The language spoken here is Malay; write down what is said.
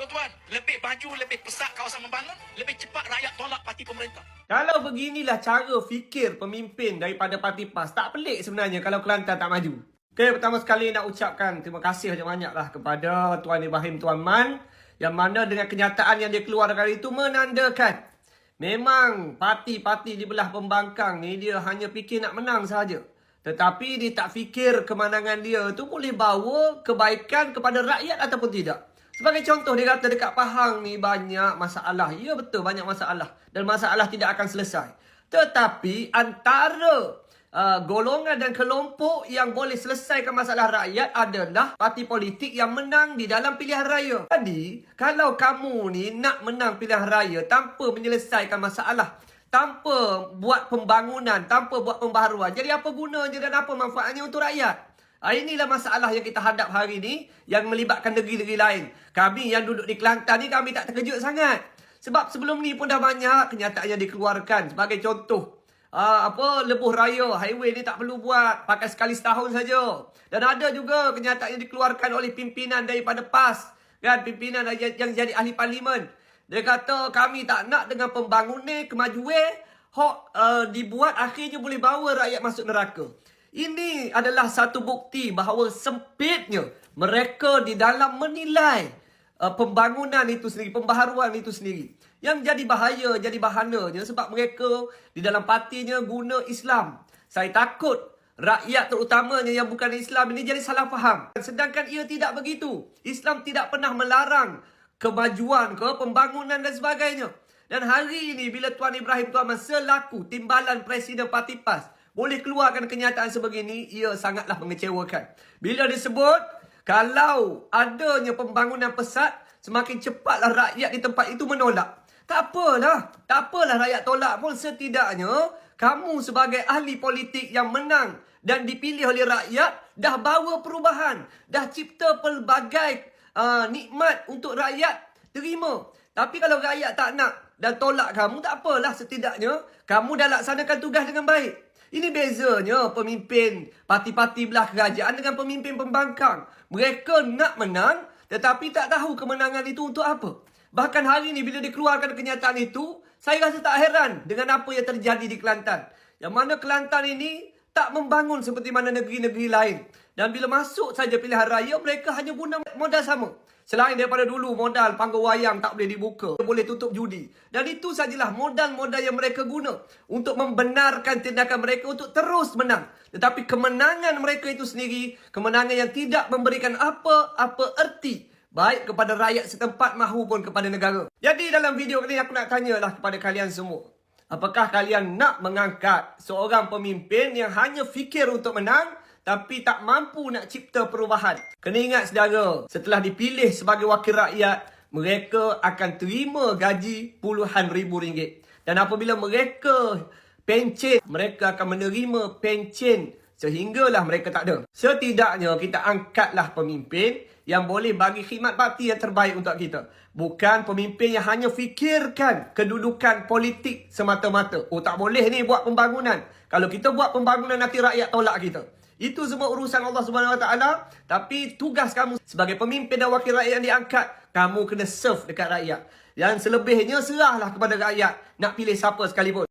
tuan-tuan. Lebih baju, lebih pesat kawasan membangun, lebih cepat rakyat tolak parti pemerintah. Kalau beginilah cara fikir pemimpin daripada parti PAS, tak pelik sebenarnya kalau Kelantan tak maju. Okey, pertama sekali nak ucapkan terima kasih banyak-banyaklah kepada Tuan Ibrahim Tuan Man yang mana dengan kenyataan yang dia keluarkan itu menandakan memang parti-parti di belah pembangkang ni dia hanya fikir nak menang saja. Tetapi dia tak fikir kemenangan dia tu boleh bawa kebaikan kepada rakyat ataupun tidak. Sebagai contoh dia kata dekat Pahang ni banyak masalah. Ya betul banyak masalah. Dan masalah tidak akan selesai. Tetapi antara uh, golongan dan kelompok yang boleh selesaikan masalah rakyat adalah parti politik yang menang di dalam pilihan raya. Jadi kalau kamu ni nak menang pilihan raya tanpa menyelesaikan masalah tanpa buat pembangunan, tanpa buat pembaharuan. Jadi apa gunanya dan apa manfaatnya untuk rakyat? Ah, inilah masalah yang kita hadap hari ini yang melibatkan negeri-negeri lain. Kami yang duduk di Kelantan ni kami tak terkejut sangat. Sebab sebelum ni pun dah banyak kenyataan yang dikeluarkan. Sebagai contoh, ah, apa lebuh raya, highway ni tak perlu buat. Pakai sekali setahun saja. Dan ada juga kenyataan yang dikeluarkan oleh pimpinan daripada PAS. Kan, pimpinan yang, yang jadi ahli parlimen. Dia kata kami tak nak dengan pembangunan kemajuan hok uh, dibuat akhirnya boleh bawa rakyat masuk neraka. Ini adalah satu bukti bahawa sempitnya mereka di dalam menilai uh, pembangunan itu sendiri, pembaharuan itu sendiri. Yang jadi bahaya, jadi bahananya sebab mereka di dalam partinya guna Islam. Saya takut rakyat terutamanya yang bukan Islam ini jadi salah faham. Sedangkan ia tidak begitu. Islam tidak pernah melarang kemajuan ke pembangunan dan sebagainya. Dan hari ini bila Tuan Ibrahim Tuan selaku timbalan Presiden Parti PAS boleh keluarkan kenyataan sebegini, ia sangatlah mengecewakan. Bila disebut, kalau adanya pembangunan pesat, semakin cepatlah rakyat di tempat itu menolak. Tak apalah. Tak apalah rakyat tolak pun setidaknya kamu sebagai ahli politik yang menang dan dipilih oleh rakyat dah bawa perubahan. Dah cipta pelbagai uh, nikmat untuk rakyat terima. Tapi kalau rakyat tak nak dan tolak kamu, tak apalah setidaknya kamu dah laksanakan tugas dengan baik. Ini bezanya pemimpin parti-parti belah kerajaan dengan pemimpin pembangkang. Mereka nak menang tetapi tak tahu kemenangan itu untuk apa. Bahkan hari ini bila dikeluarkan kenyataan itu, saya rasa tak heran dengan apa yang terjadi di Kelantan. Yang mana Kelantan ini tak membangun seperti mana negeri-negeri lain. Dan bila masuk saja pilihan raya, mereka hanya guna modal sama. Selain daripada dulu modal panggung wayang tak boleh dibuka. Boleh tutup judi. Dan itu sajalah modal-modal yang mereka guna. Untuk membenarkan tindakan mereka untuk terus menang. Tetapi kemenangan mereka itu sendiri. Kemenangan yang tidak memberikan apa-apa erti. Baik kepada rakyat setempat mahupun kepada negara. Jadi dalam video ini aku nak tanyalah kepada kalian semua. Apakah kalian nak mengangkat seorang pemimpin yang hanya fikir untuk menang tapi tak mampu nak cipta perubahan. Kena ingat saudara, setelah dipilih sebagai wakil rakyat, mereka akan terima gaji puluhan ribu ringgit. Dan apabila mereka pencen, mereka akan menerima pencen sehinggalah mereka tak ada. Setidaknya kita angkatlah pemimpin yang boleh bagi khidmat parti yang terbaik untuk kita. Bukan pemimpin yang hanya fikirkan kedudukan politik semata-mata. Oh tak boleh ni buat pembangunan. Kalau kita buat pembangunan nanti rakyat tolak kita. Itu semua urusan Allah Subhanahu Wa Taala. Tapi tugas kamu sebagai pemimpin dan wakil rakyat yang diangkat, kamu kena serve dekat rakyat. Yang selebihnya serahlah kepada rakyat nak pilih siapa sekalipun.